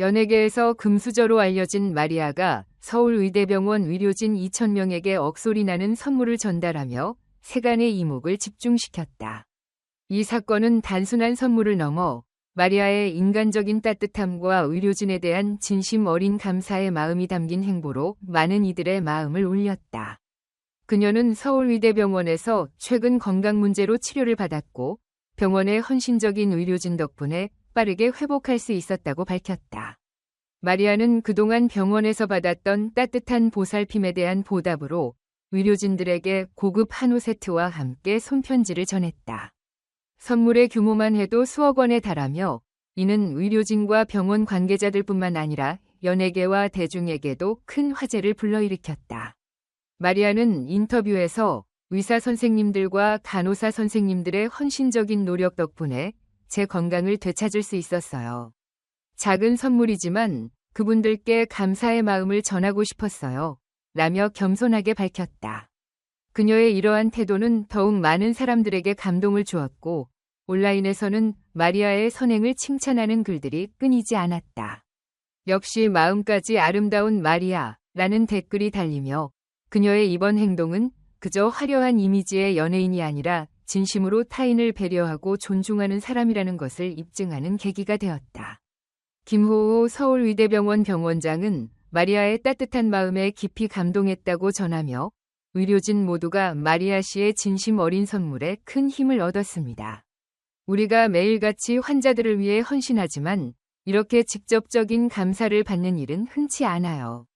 연예계에서 금수저로 알려진 마리아가 서울의대병원 의료진 2,000명에게 억소리 나는 선물을 전달하며 세간의 이목을 집중시켰다. 이 사건은 단순한 선물을 넘어 마리아의 인간적인 따뜻함과 의료진에 대한 진심 어린 감사의 마음이 담긴 행보로 많은 이들의 마음을 울렸다. 그녀는 서울의대병원에서 최근 건강 문제로 치료를 받았고 병원의 헌신적인 의료진 덕분에 빠르게 회복할 수 있었다고 밝혔다. 마리아는 그동안 병원에서 받았던 따뜻한 보살핌에 대한 보답으로 의료진들에게 고급 한우 세트와 함께 손편지를 전했다. 선물의 규모만 해도 수억 원에 달하며 이는 의료진과 병원 관계자들뿐만 아니라 연예계와 대중에게도 큰 화제를 불러일으켰다. 마리아는 인터뷰에서 의사 선생님들과 간호사 선생님들의 헌신적인 노력 덕분에 제 건강을 되찾을 수 있었어요. 작은 선물이지만 그분들께 감사의 마음을 전하고 싶었어요. 라며 겸손하게 밝혔다. 그녀의 이러한 태도는 더욱 많은 사람들에게 감동을 주었고 온라인에서는 마리아의 선행을 칭찬하는 글들이 끊이지 않았다. 역시 마음까지 아름다운 마리아 라는 댓글이 달리며 그녀의 이번 행동은 그저 화려한 이미지의 연예인이 아니라 진심으로 타인을 배려하고 존중하는 사람이라는 것을 입증하는 계기가 되었다. 김호호 서울의대병원 병원장은 마리아의 따뜻한 마음에 깊이 감동했다고 전하며 의료진 모두가 마리아 씨의 진심 어린 선물에 큰 힘을 얻었습니다. 우리가 매일같이 환자들을 위해 헌신하지만 이렇게 직접적인 감사를 받는 일은 흔치 않아요.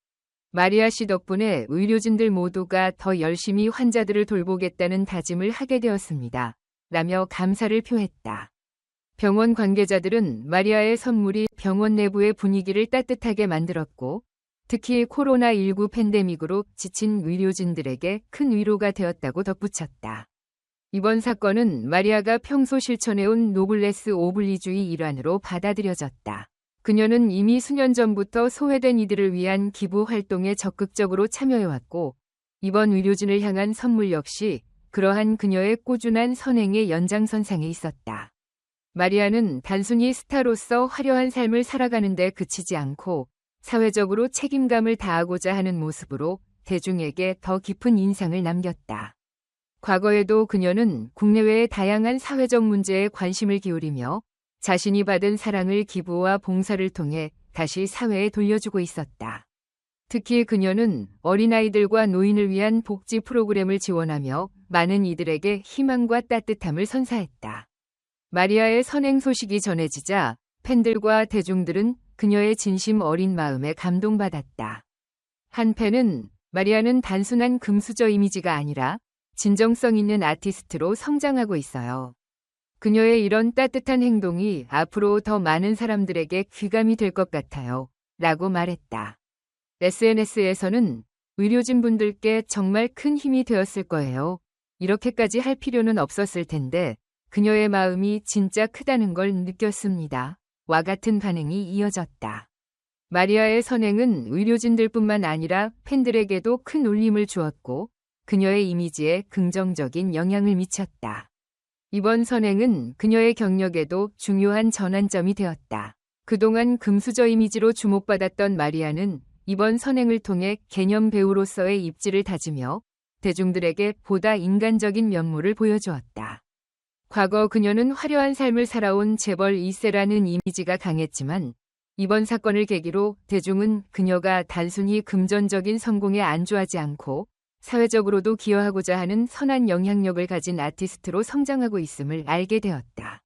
마리아 씨 덕분에 의료진들 모두가 더 열심히 환자들을 돌보겠다는 다짐을 하게 되었습니다. 라며 감사를 표했다. 병원 관계자들은 마리아의 선물이 병원 내부의 분위기를 따뜻하게 만들었고 특히 코로나19 팬데믹으로 지친 의료진들에게 큰 위로가 되었다고 덧붙였다. 이번 사건은 마리아가 평소 실천해온 노블레스 오블리주의 일환으로 받아들여졌다. 그녀는 이미 수년 전부터 소외된 이들을 위한 기부 활동에 적극적으로 참여해왔고 이번 의료진을 향한 선물 역시 그러한 그녀의 꾸준한 선행의 연장선상에 있었다. 마리아는 단순히 스타로서 화려한 삶을 살아가는 데 그치지 않고 사회적으로 책임감을 다하고자 하는 모습으로 대중에게 더 깊은 인상을 남겼다. 과거에도 그녀는 국내외의 다양한 사회적 문제에 관심을 기울이며 자신이 받은 사랑을 기부와 봉사를 통해 다시 사회에 돌려주고 있었다. 특히 그녀는 어린아이들과 노인을 위한 복지 프로그램을 지원하며 많은 이들에게 희망과 따뜻함을 선사했다. 마리아의 선행 소식이 전해지자 팬들과 대중들은 그녀의 진심 어린 마음에 감동받았다. 한 팬은 마리아는 단순한 금수저 이미지가 아니라 진정성 있는 아티스트로 성장하고 있어요. 그녀의 이런 따뜻한 행동이 앞으로 더 많은 사람들에게 귀감이 될 것 같아요. 라고 말했다. SNS에서는 의료진 분들께 정말 큰 힘이 되었을 거예요. 이렇게까지 할 필요는 없었을 텐데 그녀의 마음이 진짜 크다는 걸 느꼈습니다. 와 같은 반응이 이어졌다. 마리아의 선행은 의료진들뿐만 아니라 팬들에게도 큰 울림을 주었고 그녀의 이미지에 긍정적인 영향을 미쳤다. 이번 선행은 그녀의 경력에도 중요한 전환점이 되었다. 그동안 금수저 이미지로 주목받았던 마리아는 이번 선행을 통해 개념 배우로서의 입지를 다지며 대중들에게 보다 인간적인 면모를 보여주었다. 과거 그녀는 화려한 삶을 살아온 재벌 2세라는 이미지가 강했지만 이번 사건을 계기로 대중은 그녀가 단순히 금전적인 성공에 안주하지 않고 사회적으로도 기여하고자 하는 선한 영향력을 가진 아티스트로 성장하고 있음을 알게 되었다.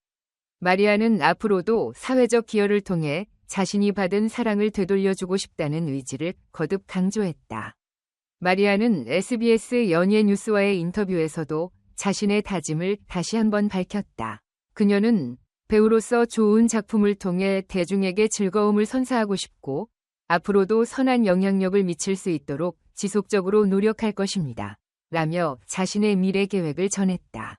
마리아는 앞으로도 사회적 기여를 통해 자신이 받은 사랑을 되돌려주고 싶다는 의지를 거듭 강조했다. 마리아는 SBS 연예 뉴스와의 인터뷰에서도 자신의 다짐을 다시 한번 밝혔다. 그녀는 배우로서 좋은 작품을 통해 대중에게 즐거움을 선사하고 싶고 앞으로도 선한 영향력을 미칠 수 있도록 지속적으로 노력할 것입니다. 라며 자신의 미래 계획을 전했다.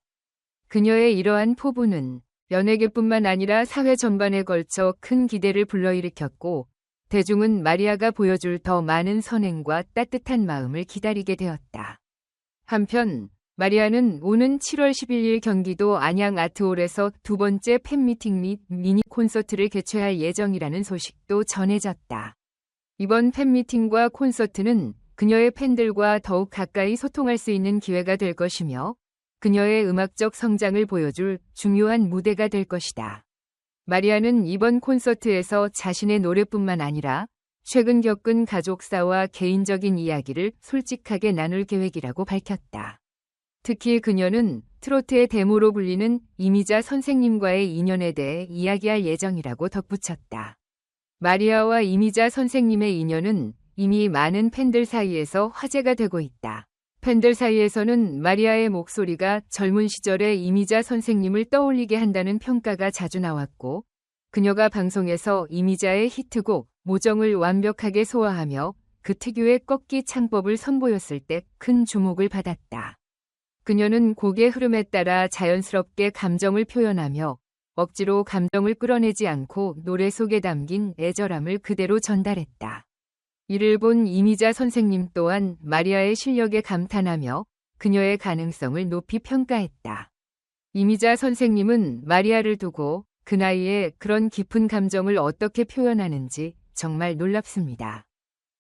그녀의 이러한 포부는 연예계뿐만 아니라 사회 전반에 걸쳐 큰 기대를 불러일으켰고 대중은 마리아가 보여줄 더 많은 선행과 따뜻한 마음을 기다리게 되었다. 한편 마리아는 오는 7월 11일 경기도 안양 아트홀에서 두 번째 팬미팅 및 미니 콘서트를 개최할 예정이라는 소식도 전해졌다. 이번 팬미팅과 콘서트는 그녀의 팬들과 더욱 가까이 소통할 수 있는 기회가 될 것이며 그녀의 음악적 성장을 보여줄 중요한 무대가 될 것이다. 마리아는 이번 콘서트에서 자신의 노래뿐만 아니라 최근 겪은 가족사와 개인적인 이야기를 솔직하게 나눌 계획이라고 밝혔다. 특히 그녀는 트로트의 데모로 불리는 이미자 선생님과의 인연에 대해 이야기할 예정이라고 덧붙였다. 마리아와 이미자 선생님의 인연은 이미 많은 팬들 사이에서 화제가 되고 있다. 팬들 사이에서는 마리아의 목소리가 젊은 시절의 이미자 선생님을 떠올리게 한다는 평가가 자주 나왔고, 그녀가 방송에서 이미자의 히트곡 모정을 완벽하게 소화하며 그 특유의 꺾기 창법을 선보였을 때 큰 주목을 받았다. 그녀는 곡의 흐름에 따라 자연스럽게 감정을 표현하며 억지로 감정을 끌어내지 않고 노래 속에 담긴 애절함을 그대로 전달했다. 이를 본 이미자 선생님 또한 마리아의 실력에 감탄하며 그녀의 가능성을 높이 평가했다. 이미자 선생님은 마리아를 두고 그 나이에 그런 깊은 감정을 어떻게 표현하는지 정말 놀랍습니다.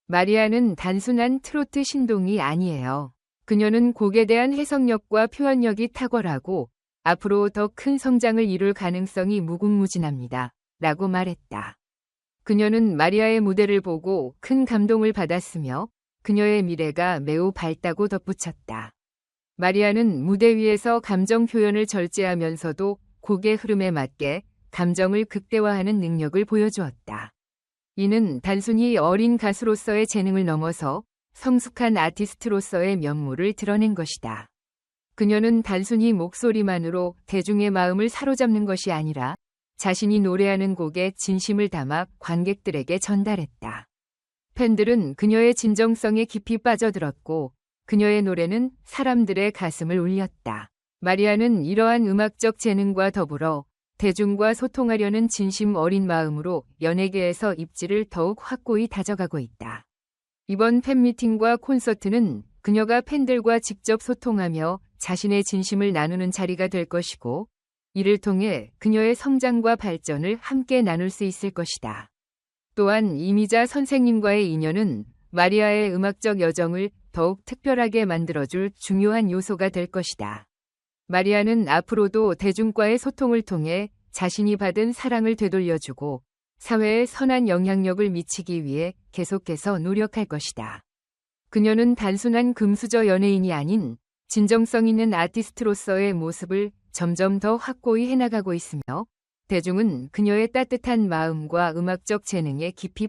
마리아는 단순한 트로트 신동이 아니에요. 그녀는 곡에 대한 해석력과 표현력이 탁월하고 앞으로 더 큰 성장을 이룰 가능성이 무궁무진합니다. 라고 말했다. 그녀는 마리아의 무대를 보고 큰 감동을 받았으며 그녀의 미래가 매우 밝다고 덧붙였다. 마리아는 무대 위에서 감정 표현을 절제하면서도 곡의 흐름에 맞게 감정을 극대화하는 능력을 보여주었다. 이는 단순히 어린 가수로서의 재능을 넘어서 성숙한 아티스트로서의 면모를 드러낸 것이다. 그녀는 단순히 목소리만으로 대중의 마음을 사로잡는 것이 아니라 자신이 노래하는 곡에 진심을 담아 관객들에게 전달했다. 팬들은 그녀의 진정성에 깊이 빠져들었고 그녀의 노래는 사람들의 가슴을 울렸다. 마리아는 이러한 음악적 재능과 더불어 대중과 소통하려는 진심 어린 마음으로 연예계에서 입지를 더욱 확고히 다져가고 있다. 이번 팬미팅과 콘서트는 그녀가 팬들과 직접 소통하며 자신의 진심을 나누는 자리가 될 것이고, 이를 통해 그녀의 성장과 발전을 함께 나눌 수 있을 것이다. 또한 이미자 선생님과의 인연은 마리아의 음악적 여정을 더욱 특별하게 만들어줄 중요한 요소가 될 것이다. 마리아는 앞으로도 대중과의 소통을 통해 자신이 받은 사랑을 되돌려주고 사회에 선한 영향력을 미치기 위해 계속해서 노력할 것이다. 그녀는 단순한 금수저 연예인이 아닌 진정성 있는 아티스트로서의 모습을 점점 더 확고히 해나가고 있으며 대중은 그녀의 따뜻한 마음과 음악적 재능에 깊이